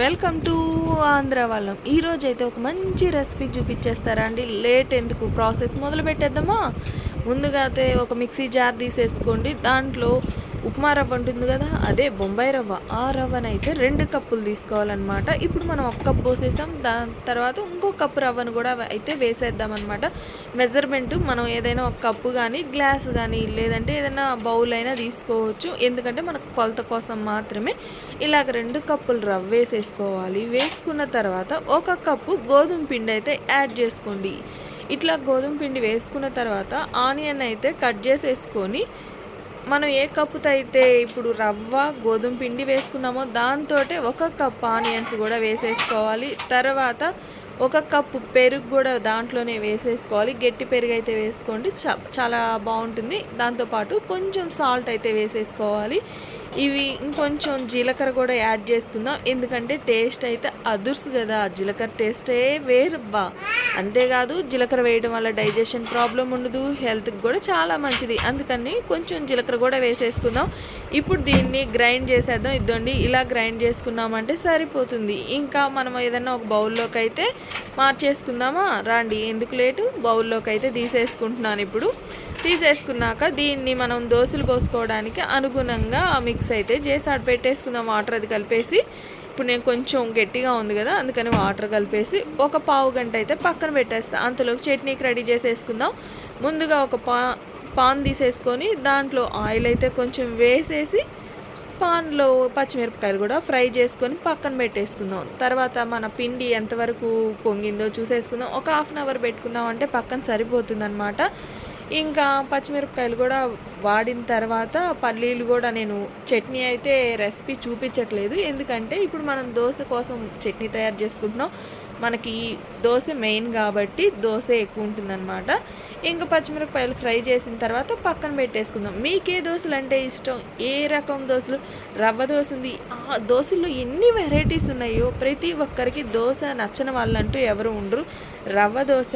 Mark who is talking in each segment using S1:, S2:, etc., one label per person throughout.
S1: Welcome to Andhra వాళ్ళం. ఈరోజు అయితే ఒక మంచి రెసిపీ చూపించేస్తారా అండి? లేట్ ఎందుకు? ప్రాసెస్ మొదలు పెట్టేద్దామా ముందుగా అయితే ఒక మిక్సీ జార్ తీసేసుకోండి. దాంట్లో ఉప్మా రవ్వ ఉంటుంది కదా అదే బొంబాయి రవ్వ. ఆ రవ్వనైతే రెండు కప్పులు తీసుకోవాలన్నమాట. ఇప్పుడు మనం ఒక కప్పు పోసేసాం దాని తర్వాత ఇంకో కప్పు రవ్వను కూడా అయితే వేసేద్దాం అనమాట మెజర్మెంట్ మనం ఏదైనా ఒక కప్పు కానీ గ్లాస్ కానీ లేదంటే ఏదైనా బౌల్ అయినా తీసుకోవచ్చు. ఎందుకంటే మనకు కొలత కోసం మాత్రమే ఇలాగ రెండు కప్పులు రవ్వ వేసేసుకోవాలి. వేసుకున్న తర్వాత ఒక కప్పు గోధుమ పిండి అయితే యాడ్ చేసుకోండి. ఇట్లా గోధుమ పిండి వేసుకున్న తర్వాత ఆనియన్ అయితే కట్ చేసేసుకొని మనం ఏ కప్పుతో అయితే ఇప్పుడు రవ్వ గోధుమ పిండి వేసుకున్నామో దాంతో ఒక కప్ ఆనియన్స్ కూడా వేసేసుకోవాలి. తర్వాత ఒక కప్పు పెరుగు కూడా దాంట్లోనే వేసేసుకోవాలి. గట్టి పెరుగు అయితే వేసుకోండి. చాలా బాగుంటుంది. దాంతోపాటు కొంచెం సాల్ట్ అయితే వేసేసుకోవాలి. ఇవి ఇంకొంచెం జీలకర్ర కూడా యాడ్ చేసుకుందాం. ఎందుకంటే టేస్ట్ అయితే అదుర్స్ కదా. జీలకర్ర టేస్టే వేరుబ్బా అంతేకాదు జీలకర్ర వేయడం వల్ల డైజెషన్ ప్రాబ్లం ఉండదు. హెల్త్కి కూడా చాలా మంచిది. అందుకని కొంచెం జీలకర్ర కూడా వేసేసుకుందాం. ఇప్పుడు దీన్ని గ్రైండ్ చేసేద్దాం. ఇద్దండి ఇలా గ్రైండ్ చేసుకున్నామంటే సరిపోతుంది. ఇంకా మనం ఏదైనా ఒక బౌల్లోకి అయితే మార్చేసుకుందామా? రాండి ఎందుకు లేటు? బౌల్లోకి అయితే తీసేసుకుంటున్నాను ఇప్పుడు. తీసేసుకున్నాక దీన్ని మనం దోశలు పోసుకోవడానికి అనుగుణంగా మిక్స్ అయితే చేసి ఆడ పెట్టేసుకుందాం. వాటర్ అది కలిపేసి ఇప్పుడు నేను కొంచెం గట్టిగా ఉంది కదా అందుకని వాటర్ కలిపేసి ఒక పావు గంట అయితే పక్కన పెట్టేస్తాను అంతలోకి చట్నీకి రెడీ చేసేసుకుందాం. ముందుగా ఒక పా పాన్ తీసేసుకొని దాంట్లో ఆయిల్ అయితే కొంచెం వేసేసి పాన్లో పచ్చిమిరపకాయలు కూడా ఫ్రై చేసుకొని పక్కన పెట్టేసుకుందాం. తర్వాత మన పిండి ఎంతవరకు పొంగిందో చూసేసుకుందాం. ఒక హాఫ్ అన్ అవర్ పెట్టుకున్నామంటే పక్కన సరిపోతుంది అనమాట ఇంకా పచ్చిమిరపకాయలు కూడా వాడిన తర్వాత పల్లీలు కూడా నేను చట్నీ అయితే రెసిపీ చూపించట్లేదు. ఎందుకంటే ఇప్పుడు మనం దోశ కోసం చట్నీ తయారు చేసుకుంటున్నాం. మనకి దోశ మెయిన్ కాబట్టి దోశ ఎక్కువ ఉంటుందన్నమాట. ఇంకా పచ్చిమిరపకాయలు ఫ్రై చేసిన తర్వాత పక్కన పెట్టేసుకుందాం. మీకే దోశలు అంటే ఇష్టం? ఏ రకం దోశలు? రవ్వ దోశ ఉంది. ఆ దోశల్లో ఎన్ని వెరైటీస్ ఉన్నాయో ప్రతి ఒక్కరికి దోశ నచ్చని వాళ్ళంటూ ఎవరు ఉండరు. రవ్వ దోశ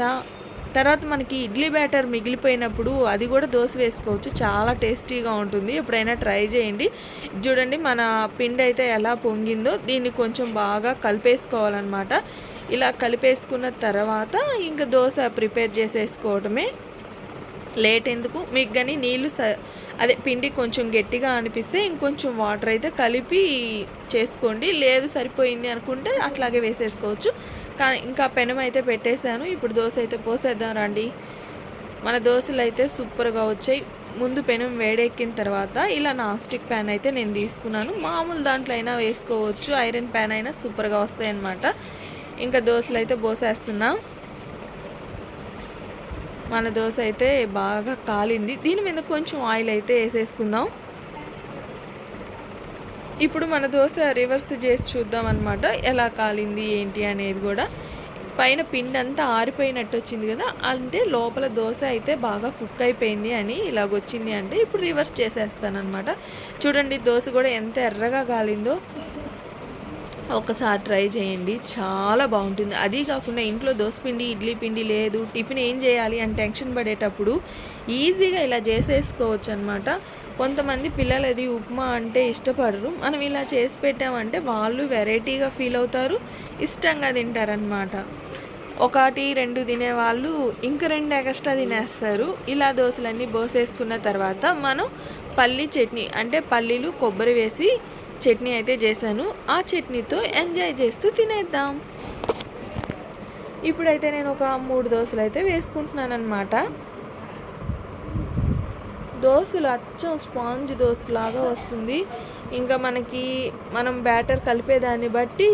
S1: తర్వాత మనకి ఇడ్లీ బ్యాటర్ మిగిలిపోయినప్పుడు అది కూడా దోశ వేసుకోవచ్చు. చాలా టేస్టీగా ఉంటుంది. ఎప్పుడైనా ట్రై చేయండి. చూడండి మన పిండి అయితే ఎలా పొంగిందో దీన్ని కొంచెం బాగా కలిపేసుకోవాలన్నమాట. ఇలా కలిపేసుకున్న తర్వాత ఇంకా దోశ ప్రిపేర్ చేసేసుకోవటమే. లేట్ ఎందుకు? మీకు కానీ నీళ్ళు స అదే పిండి కొంచెం గట్టిగా అనిపిస్తే ఇంకొంచెం వాటర్ అయితే కలిపి చేసుకోండి. లేదు సరిపోయింది అనుకుంటే అట్లాగే వేసేసుకోవచ్చు. కానీ ఇంకా పెనం అయితే పెట్టేశాను. ఇప్పుడు దోశ అయితే పోసేద్దాం రండి. మన దోశలు అయితే సూపర్గా వచ్చాయి. ముందు పెనం వేడెక్కిన తర్వాత ఇలా నాన్ స్టిక్ ప్యాన్ అయితే నేను తీసుకున్నాను. మామూలు దాంట్లో అయినా వేసుకోవచ్చు. ఐరన్ ప్యాన్ అయినా సూపర్గా వస్తాయి అన్నమాట ఇంకా దోశలు అయితే పోసేస్తున్నా. మన దోశ అయితే బాగా కాలింది. దీని మీద కొంచెం ఆయిల్ అయితే వేసేసుకుందాం. ఇప్పుడు మన దోశ రివర్స్ చేసి చూద్దాం అనమాట ఎలా కాలింది ఏంటి అనేది కూడా. పైన పిండి అంతా ఆరిపోయినట్టు వచ్చింది కదా. అంటే లోపల దోశ అయితే బాగా కుక్ అయిపోయింది అని ఇలాగొచ్చింది అంటే ఇప్పుడు రివర్స్ చేసేస్తానమాట చూడండి దోశ కూడా ఎంత ఎర్రగా కాలిందో. ఒకసారి ట్రై చేయండి. చాలా బాగుంటుంది. అది కాకుండా ఇంట్లో పిండి ఇడ్లీ పిండి లేదు టిఫిన్ ఏం చేయాలి అని టెన్షన్ పడేటప్పుడు ఈజీగా ఇలా చేసేసుకోవచ్చు అనమాట కొంతమంది పిల్లలు అది ఉప్మా అంటే ఇష్టపడరు. మనం ఇలా చేసి పెట్టామంటే వాళ్ళు వెరైటీగా ఫీల్ అవుతారు ఇష్టంగా తింటారనమాట. ఒకటి రెండు తినేవాళ్ళు ఇంక రెండు ఎక్స్ట్రా తినేస్తారు. ఇలా దోశలన్నీ బోసేసుకున్న తర్వాత మనం పల్లి చట్నీ అంటే పల్లీలు కొబ్బరి వేసి చట్నీ అయితే చేశాను. ఆ చట్నీతో ఎంజాయ్ చేస్తూ తినేద్దాం. ఇప్పుడైతే నేను ఒక మూడు దోశలు అయితే వేసుకుంటున్నాను అనమాట దోశలు అచ్చం స్పాంజ్ దోశలాగా వస్తుంది. ఇంకా మనకి మనం బ్యాటర్ కలిపేదాన్ని బట్టి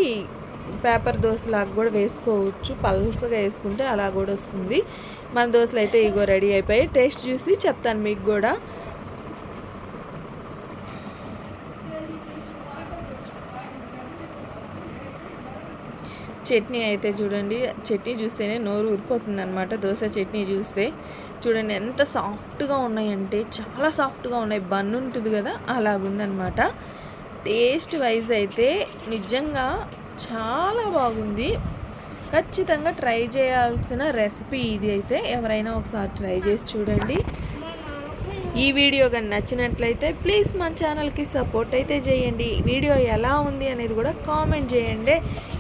S1: పేపర్ దోశలాగా కూడా వేసుకోవచ్చు. పల్సగా వేసుకుంటే అలా కూడా వస్తుంది. మన దోశలు అయితే ఇగో రెడీ అయిపోయి టేస్ట్ చూసి చెప్తాను మీకు కూడా. చట్నీ అయితే చూడండి. చట్నీ చూస్తేనే నోరు ఊరిపోతుంది అనమాట దోశ చట్నీ చూస్తే. చూడండి ఎంత సాఫ్ట్గా ఉన్నాయంటే చాలా సాఫ్ట్గా ఉన్నాయి. బన్ ఉంటుంది కదా అలాగుందనమాట టేస్ట్ వైజ్ అయితే నిజంగా చాలా బాగుంది. ఖచ్చితంగా ట్రై చేయాల్సిన రెసిపీ ఇది అయితే. ఎవరైనా ఒకసారి ట్రై చేసి చూడండి. ఈ వీడియో కానీ నచ్చినట్లయితే ప్లీజ్ మన ఛానల్కి సపోర్ట్ అయితే చేయండి. వీడియో ఎలా ఉంది అనేది కూడా కామెంట్ చేయండి.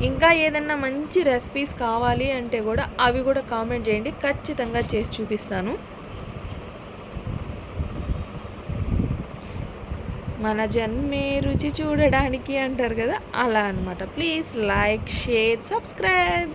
S1: ఇంకా ఏదన్నా మంచి రెసిపీస్ కావాలి అంటే కూడా అవి కూడా కామెంట్ చేయండి. ఖచ్చితంగా చేసి చూపిస్తాను. మన జన్మే రుచి చూడడానికి అంటారు కదా అలా అనమాట ప్లీజ్ లైక్ షేర్ సబ్స్క్రైబ్.